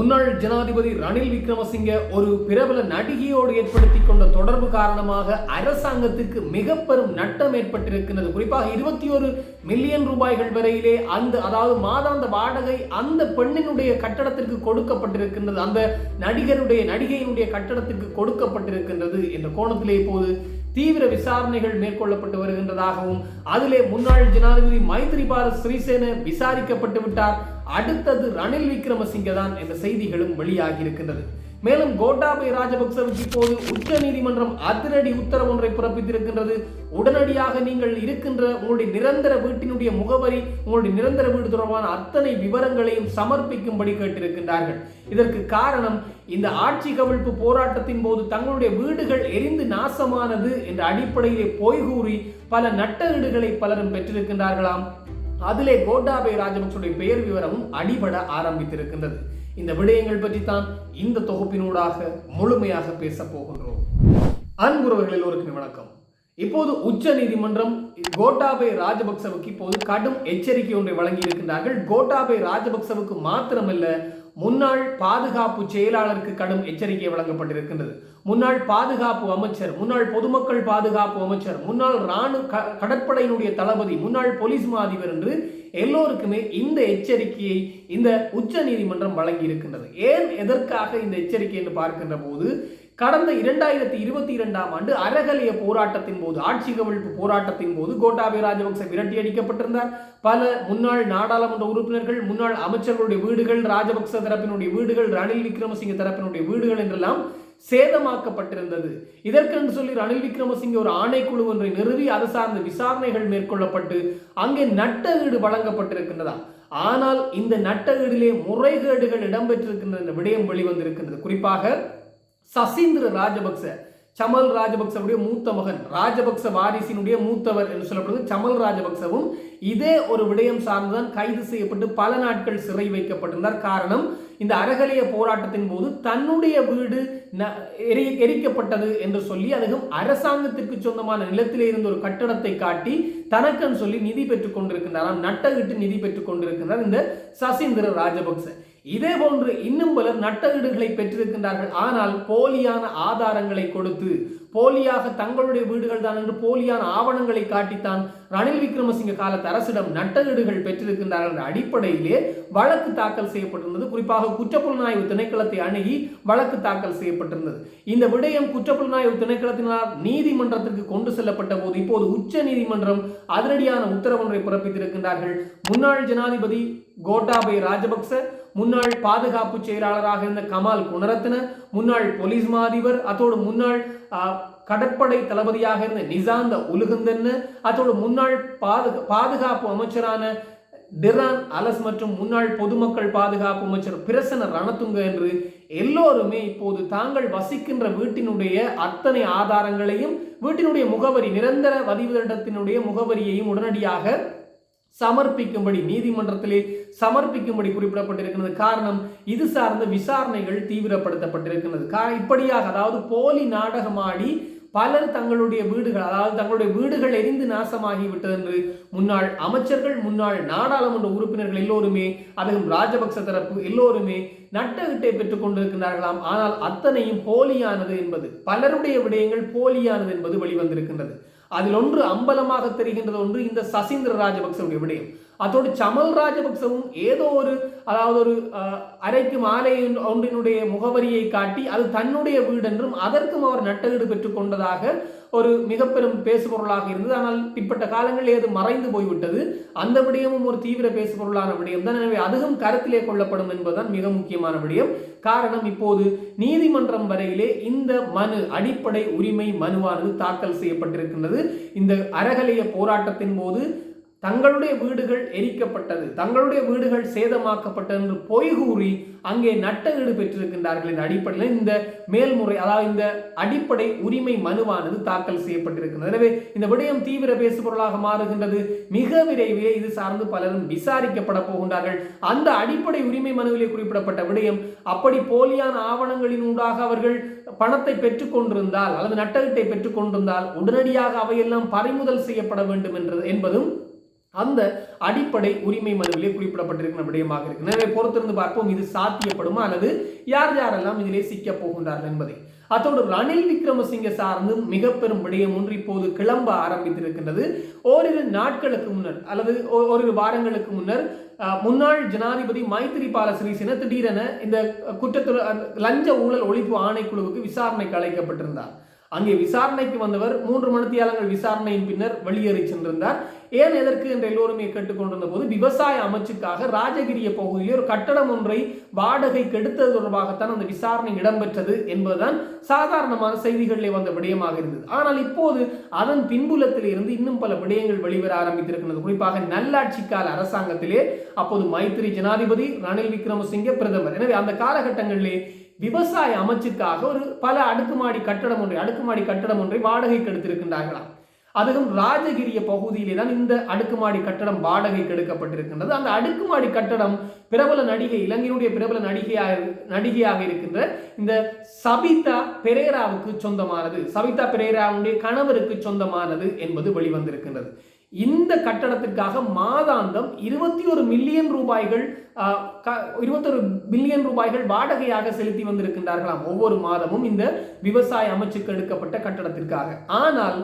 முன்னாள் ஜனாதிபதி ரணில் விக்ரமசிங்க ஒரு பிரபல நடிகையோடு ஏற்படுத்தி கொண்ட தொடர்பு காரணமாக அரசாங்கத்துக்கு மிக பெரும் நட்டம் ஏற்பட்டிருக்கிறது குறிப்பாக இருபத்தி ஒரு மில்லியன் ரூபாய்கள் வரையிலே அந்த அதாவது மாதாந்த வாடகை அந்த பெண்ணினுடைய கட்டடத்திற்கு கொடுக்கப்பட்டிருக்கின்றது. அந்த நடிகருடைய நடிகையினுடைய கட்டடத்திற்கு கொடுக்கப்பட்டிருக்கின்றது என்ற கோணத்திலே இப்போது தீவிர விசாரணைகள் மேற்கொள்ளப்பட்டு வருகின்றதாகவும் அதிலே முன்னாள் ஜனாதிபதி மைத்ரிபால சிறிசேன விசாரிக்கப்பட்டு விட்டார். அடுத்தது ரணில் விக்ரமசிங்க தான் என்ற செய்திகளும் வெளியாகி இருக்கின்றது மேலும் கோட்டாபய ராஜபக்சவுக்கு இப்போது உச்ச நீதிமன்றம் அதிரடி உத்தரவு ஒன்றை பிறப்பித்திருக்கின்றது. உடனடியாக நீங்கள் இருக்கின்ற உங்களுடைய நிரந்தர வீட்டினுடைய முகவரி உங்களுடைய நிரந்தர வீடு தொடர்பான அத்தனை விவரங்களையும் சமர்ப்பிக்கும்படி கேட்டிருக்கின்றார்கள். இதற்கு காரணம் இந்த ஆட்சி கவிழ்ப்பு போராட்டத்தின் போது தங்களுடைய வீடுகள் எரிந்து நாசமானது என்ற அடிப்படையிலே போய்கூறி பல நட்டஈடுகளை பலரும் பெற்றிருக்கின்றார்களாம். அதிலே கோட்டாபய ராஜபக்சனுடைய பெயர் விவரமும் அடிபட ஆரம்பித்திருக்கின்றது. இந்த விடயங்கள் பற்றி தான் இந்த தொகுப்பினூடாக முழுமையாக பேச போகின்றோம். அன்புறவர்கள் எல்லோருக்கும் வணக்கம். இப்போது உச்ச நீதிமன்றம் கோட்டாபய ராஜபக்சவுக்கு இப்போது கடும் எச்சரிக்கை ஒன்றை வழங்கி இருக்கின்றார்கள். கோட்டாபய ராஜபக்சவுக்கு மாத்திரமல்ல முன்னாள் பாதுகாப்பு செயலாளருக்கு கடும் எச்சரிக்கை வழங்கப்பட்டிருக்கின்றது. முன்னாள் பாதுகாப்பு அமைச்சர் முன்னாள் பொதுமக்கள் பாதுகாப்பு அமைச்சர் முன்னாள் ராணுவ கடற்படையினுடைய தளபதி முன்னாள் போலீஸ் மாதிபர் என்று எல்லோருக்குமே இந்த எச்சரிக்கையை இந்த உச்ச நீதிமன்றம் வழங்கி இருக்கின்றது ஏன் எதற்காக இந்த எச்சரிக்கை என்று பார்க்கின்ற போது கடந்த இரண்டாயிரத்தி இருபத்தி இரண்டாம் ஆண்டு அறகலிய போராட்டத்தின் போது ஆட்சி கவிழ்ப்பு போராட்டத்தின் போது கோட்டாபய ராஜபக்ச விரட்டி அடிக்கப்பட்டிருந்தார். பல முன்னாள் நாடாளுமன்ற உறுப்பினர்கள் முன்னாள் அமைச்சர்களுடைய வீடுகள் ராஜபக்ச தரப்பினுடைய வீடுகள் ரணில் விக்ரமசிங்க தரப்பினுடைய வீடுகள் என்றெல்லாம் சேதமாக்கப்பட்டிருந்தது. இதற்கென்று சொல்லி ரணில் விக்ரமசிங்க ஒரு ஆணைக்குழு ஒன்றை நிறுவி அது சார்ந்த விசாரணைகள் மேற்கொள்ளப்பட்டு அங்கே நட்டஈடு வழங்கப்பட்டிருக்கின்றதா? ஆனால் இந்த நட்டஈடிலே முறைகேடுகள் இடம்பெற்றிருக்கின்ற விடயம் வெளிவந்திருக்கின்றது. குறிப்பாக சசீந்திர ராஜபக்ச சமல் ராஜபக்சவுடைய மூத்த மகன் ராஜபக்ச வாரிசினுடைய மூத்தவர் என்று சொல்லப்படுது சமல் ராஜபக்சவும். இதே ஒரு விடயம் சார்ந்துதான் கைது செய்யப்பட்டு பல நாட்கள் சிறை வைக்கப்பட்டிருந்தார். காரணம் இந்த அறகலைய போராட்டத்தின் போது தன்னுடைய வீடு எரி எரிக்கப்பட்டது என்று சொல்லி அதுவும் அரசாங்கத்திற்கு சொந்தமான நிலத்திலே இருந்த ஒரு கட்டடத்தை காட்டி தனக்கன் சொல்லி நிதி பெற்றுக் கொண்டிருக்கின்றாராம் நட்டகிட்டு நிதி பெற்றுக் கொண்டிருக்கின்றார் இந்த சசீந்திர ராஜபக்ச. இதே போன்று இன்னும் பலர் நட்டகீடுகளை பெற்றிருக்கின்றார்கள். ஆனால் போலியான ஆதாரங்களை கொடுத்து போலியாக தங்களுடைய வீடுகள் தான் என்று போலியான ஆவணங்களை காட்டித்தான் ரணில் விக்ரமசிங்க காலத்து அரசிடம் நட்டகீடுகள் பெற்றிருக்கின்றார்கள் என்ற அடிப்படையிலே வழக்கு தாக்கல் செய்யப்பட்டிருந்தது. குறிப்பாக குற்றப்புலனாய்வு திணைக்களத்தை அணுகி வழக்கு தாக்கல் செய்யப்பட்டிருந்தது. இந்த விடயம் குற்றப்புலனாய்வு திணைக்களத்தினால் நீதிமன்றத்திற்கு கொண்டு செல்லப்பட்ட போது இப்போது உச்ச நீதிமன்றம் அதிரடியான உத்தரவொன்றை பிறப்பித்திருக்கின்றார்கள். முன்னாள் ஜனாதிபதி கோட்டாபய ராஜபக்ச முன்னாள் பாதுகாப்பு செயலாளராக இருந்த கமால் குணரத்ன முன்னாள் போலீஸ் மாதிபர் அதோடு முன்னாள் கடற்படை தளபதியாக இருந்த நிசாந்த உலுகுந்தன்னு அதோடு முன்னாள் பாதுகா பாதுகாப்பு அமைச்சரான டிரான் அலஸ் மற்றும் முன்னாள் பொதுமக்கள் பாதுகாப்பு அமைச்சர் பிரசன ரணத்துங்க என்று எல்லோருமே இப்போது தாங்கள் வசிக்கின்ற வீட்டினுடைய அத்தனை ஆதாரங்களையும் வீட்டினுடைய முகவரி நிரந்தர வதிவிடத்தினுடைய முகவரியையும் உடனடியாக சமர்ப்பிக்கும்படி நீதிமன்றத்திலே சமர்ப்பிக்கும்படி குறிப்பிடப்பட்டிருக்கிறது. காரணம் இது சார்ந்த விசாரணைகள் தீவிரப்படுத்தப்பட்டிருக்கிறது. இப்படியாக அதாவது போலி நாடகமாடி பலர் தங்களுடைய வீடுகள் அதாவது தங்களுடைய வீடுகள் எரிந்து நாசமாகிவிட்டது என்று முன்னாள் அமைச்சர்கள் முன்னாள் நாடாளுமன்ற உறுப்பினர்கள் எல்லோருமே அதுவும் ராஜபக்ச தரப்பு எல்லோருமே நட்டகிட்டை பெற்றுக் கொண்டிருக்கிறார்களாம் ஆனால் அத்தனையும் போலியானது என்பது பலருடைய விடயங்கள் போலியானது என்பது வெளிவந்திருக்கின்றது. அதில் ஒன்று அம்பலமாக தெரிகின்றது ஒன்று இந்த சசீந்திர ராஜபக்சவுடைய விடயம். அதோடு சமல் ராஜபக்சவும் ஏதோ ஒரு அதாவது ஒரு அரைக்கு மாலை ஒன்றினுடைய முகவரியை காட்டி அது தன்னுடைய வீடு என்றும் அதற்கும் அவர் நட்டஈடு பெற்றுக் கொண்டதாக ஒரு மிக பெரும் பேசுபொருளாக இருந்தது. ஆனால் பிற்பட்ட காலங்களில் அது மறைந்து போய்விட்டது. அந்த விடயமும் ஒரு தீவிர பேசுபொருளான விடயம் தான். எனவே அதுவும் கருத்திலே கொள்ளப்படும் என்பதுதான் மிக முக்கியமான விடயம். காரணம் இப்போது நீதிமன்றம் வரையிலே இந்த மனு அடிப்படை உரிமை மனுவானது தாக்கல் செய்யப்பட்டிருக்கின்றது. இந்த அறகலைய போராட்டத்தின் போது தங்களுடைய வீடுகள் எரிக்கப்பட்டது தங்களுடைய வீடுகள் சேதமாக்கப்பட்டது என்று பொய் கூறி அங்கே நட்ட ஈடு பெற்றிருக்கின்றார்கள் என்ற அடிப்படையில் இந்த மேல்முறை அதாவது இந்த அடிப்படை உரிமை மனுவானது தாக்கல் செய்யப்பட்டிருக்கிறது எனவே இந்த விடயம் தீவிர பேசுபொருளாக மாறுகின்றது. மிக விரைவிலே இது சார்ந்து பலரும் விசாரிக்கப்பட போகின்றார்கள். அந்த அடிப்படை உரிமை மனுவிலே குறிப்பிடப்பட்ட விடயம் அப்படி போலியான ஆவணங்களின் ஊடாக அவர்கள் பணத்தை பெற்றுக்கொண்டிருந்தால் அல்லது நட்டகீட்டை பெற்றுக்கொண்டிருந்தால் உடனடியாக அவையெல்லாம் பறிமுதல் செய்யப்பட வேண்டும் என்றது என்பதும் அந்த அடிப்படை உரிமை மனுவிலே குறிப்பிடப்பட்டிருக்கிற விடயமாக இருக்கு. எனவே பொறுத்திருந்து பார்ப்போம் இது சாத்தியப்படுமா அல்லது யார் யாரெல்லாம் இதிலே சிக்க போகின்றார்கள் என்பதை. அத்தோடு ரணில் விக்ரமசிங்க சார்ந்து மிக பெரும் விடயம் ஒன்று இப்போது கிளம்ப ஆரம்பித்திருக்கின்றது. ஓரிரு நாட்களுக்கு முன்னர் அல்லது ஓரிரு வாரங்களுக்கு முன்னர் அஹ், முன்னாள் ஜனாதிபதி மைத்திரிபால சிறிசேன திடீரென இந்த குற்றத்துல லஞ்ச ஊழல் ஒழிப்பு ஆணைக்குழுவுக்கு விசாரணைக்கு அழைக்கப்பட்டிருந்தார். அங்கே விசாரணைக்கு வந்தவர் மூன்று மணித்தியாலங்கள் விசாரணையின் பின்னர் வெளியேறி சென்றிருந்தார். ஏன் எதற்கு என்று எல்லோருமே கேட்டுக்கொண்டிருந்த போது விவசாய அமைச்சுக்காக ராஜகிரிய பகுதியில் ஒரு கட்டடம் ஒன்றை வாடகை கெடுத்தது தொடர்பாகத்தான் அந்த விசாரணை இடம்பெற்றது என்பதுதான் சாதாரணமான செய்திகளிலே வந்த விடயமாக இருந்தது. ஆனால் இப்போது அதன் பின்புலத்தில் இருந்து இன்னும் பல விடயங்கள் வெளிவர ஆரம்பித்திருக்கிறது. குறிப்பாக நல்லாட்சி கால அரசாங்கத்திலே அப்போது மைத்திரி ஜனாதிபதி ரணில் விக்ரமசிங்கே பிரதமர். எனவே அந்த காலகட்டங்களிலே விவசாய அமைச்சுக்காக ஒரு பல அடுக்குமாடி கட்டடம் ஒன்றை அடுக்குமாடி கட்டடம் ஒன்றை வாடகைக்கு எடுத்திருக்கின்றார்களாம். அதுவும் ராஜகிரிய பகுதியிலே தான் இந்த அடுக்குமாடி கட்டடம் வாடகைக்கு எடுக்கப்பட்டிருக்கின்றது அந்த அடுக்குமாடி கட்டடம் பிரபல நடிகை இலங்கையினுடைய பிரபல நடிகையாக நடிகையாக இருக்கின்ற இந்த சபிதா பெரேராவுக்கு சொந்தமானது. சபிதா பெரேராவுடைய கணவருக்கு சொந்தமானது என்பது வெளிவந்திருக்கின்றது. இந்த கட்டடத்திற்காக மாதாந்தம் இருபத்தி ஒரு மில்லியன் ரூபாய்கள் இருபத்தொரு பில்லியன் ரூபாய்கள் வாடகையாக செலுத்தி வந்திருக்கின்றார்களாம். ஒவ்வொரு மாதமும் இந்த விவசாய அமைச்சுக்கு எடுக்கப்பட்ட கட்டடத்திற்காக. ஆனால்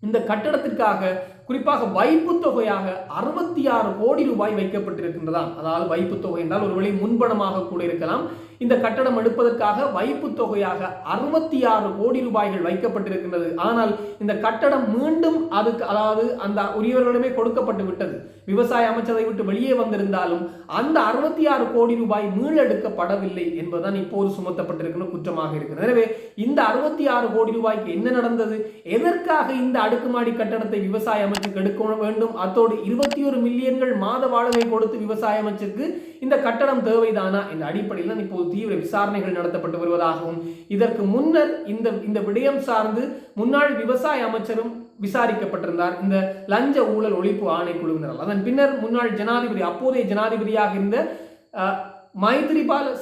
இந்த கட்டடத்திற்காக குறிப்பாக வைப்பு தொகையாக அறுபத்தி ஆறு கோடி ரூபாய் வைக்கப்பட்டிருக்கின்றதாம். அதாவது வைப்பு தொகை என்றால் ஒருவேளை முன்பணமாக கூட இருக்கலாம். இந்த கட்டடம் எடுப்பதற்காக வைப்பு தொகையாக அறுபத்தி ஆறு கோடி ரூபாய்கள் வைக்கப்பட்டிருக்கின்றது. ஆனால் இந்த கட்டடம் மீண்டும் அதுக்கு அதாவது அந்த உரியவர்களிடமே கொடுக்கப்பட்டு விட்டது. விவசாய அமைச்சரை விட்டு வெளியே வந்திருந்தாலும் அந்த அறுபத்தி ஆறு கோடி ரூபாய் மீளெடுக்கப்படவில்லை என்பதுதான் இப்போது சுமத்தப்பட்டிருக்கிற குற்றமாக இருக்கிறது. எனவே இந்த அறுபத்தி ஆறு கோடி ரூபாய்க்கு என்ன நடந்தது? எதற்காக இந்த அடுக்குமாடி கட்டடத்தை விவசாய அமைச்சுக்கு எடுக்க வேண்டும்? அத்தோடு இருபத்தி ஒரு மில்லியன்கள் மாத வாடகை கொடுத்து விவசாய அமைச்சுக்கு இந்த கட்டடம் தேவைதானா? என்ற அடிப்படையில் தான் இப்போது தீவிர விசாரணைகள் நடத்தப்பட்டு வருவதாகவும் இதற்கு முன்னர் இந்த இந்த விடயம் சார்ந்து முன்னாள் விவசாய அமைச்சரும் விசாரிக்கப்பட்டிருந்தார். இந்த லஞ்ச ஊழல் ஒழிப்பு ஆணைக்குழுவினரால். அதன் பின்னர் முன்னாள் ஜனாதிபதி அப்போதைய ஜனாதிபதியாக இருந்த அஹ்,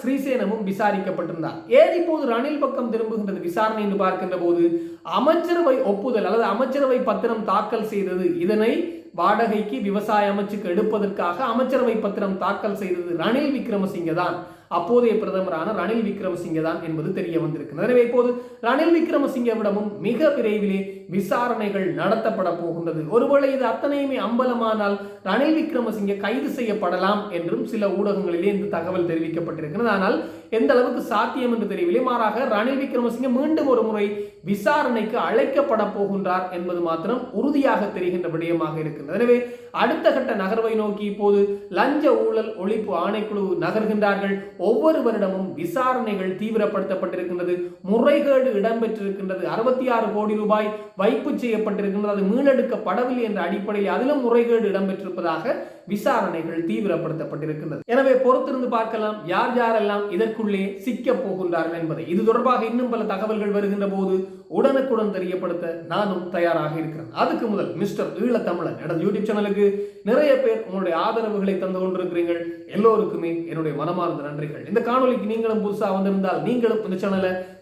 ஸ்ரீசேனமும் விசாரிக்கப்பட்டிருந்தார். ஏன் இப்போது ரணில் பக்கம் திரும்புகின்றது விசாரணை என்று பார்க்கின்ற போது அமைச்சரவை ஒப்புதல் அல்லது அமைச்சரவை பத்திரம் தாக்கல் செய்தது இதனை வாடகைக்கு விவசாய அமைச்சுக்கு எடுப்பதற்காக அமைச்சரவை பத்திரம் தாக்கல் செய்தது ரணில் விக்ரமசிங்க தான் அப்போதைய பிரதமரான ரணில் விக்ரமசிங்கே தான் என்பது தெரிய வந்திருக்கிறது. எனவே இப்போது ரணில் விக்ரமசிங்கவிடமும் மிக விரைவிலே விசாரணைகள் நடத்தப்பட போகின்றது. ஒருவேளை இது அத்தனையுமே அம்பலமானால் ரணில் விக்ரமசிங்கே கைது செய்யப்படலாம் என்றும் சில ஊடகங்களிலே இந்த தகவல் தெரிவிக்கப்பட்டிருக்கிறது. ஆனால் எந்த அளவுக்கு சாத்தியம் என்று தெரியவில்லை. மாறாக ரணில் விக்ரமசிங்கே மீண்டும் ஒரு முறை விசாரணைக்கு அழைக்கப்பட போகின்றார் என்பது மாத்திரம் உறுதியாக தெரிகின்ற விடயமாக இருக்கின்றது எனவே அடுத்த கட்ட நகர்வை நோக்கி இப்போது லஞ்ச ஊழல் ஒழிப்பு ஆணைக்குழு நகர்கின்றார்கள். ஒவ்வொரு வருடமும் விசாரணைகள் தீவிரப்படுத்தப்பட்டிருக்கின்றது. முறைகேடு இடம்பெற்றிருக்கின்றது. அறுபத்தி ஆறு கோடி ரூபாய் வைப்பு செய்யப்பட்டிருக்கின்றது. அது மீளெடுக்கப்படவில்லை என்ற அடிப்படையில் அதிலும் முறைகேடு இடம்பெற்றிருப்பதாக விசாரணைகள் தீவிரப்படுத்தப்பட்டிருக்கின்றது. எனவே பொறுத்திருந்து பார்க்கலாம் யார் யாரெல்லாம் இதற்குள்ளே சிக்க போகின்றார்கள் என்பதை. இது தொடர்பாக இன்னும் பல தகவல்கள் வருகின்ற போது உடனுக்குடன் தெரியப்படுத்த நானும் தயாராக இருக்கிறேன். அதுக்கு முதல் மிஸ்டர் ஈழத்தமிழன் எனது யூடியூப் சேனலுக்கு நிறைய பேர் உங்களுடைய ஆதரவுகளை தந்து கொண்டிருக்கிறீர்கள். எல்லோருக்குமே என்னுடைய மனமார்ந்த நன்றிகள். இந்த காணொலிக்கு நீங்களும் புதுசா வந்திருந்தால் நீங்களும் இந்த சேனலை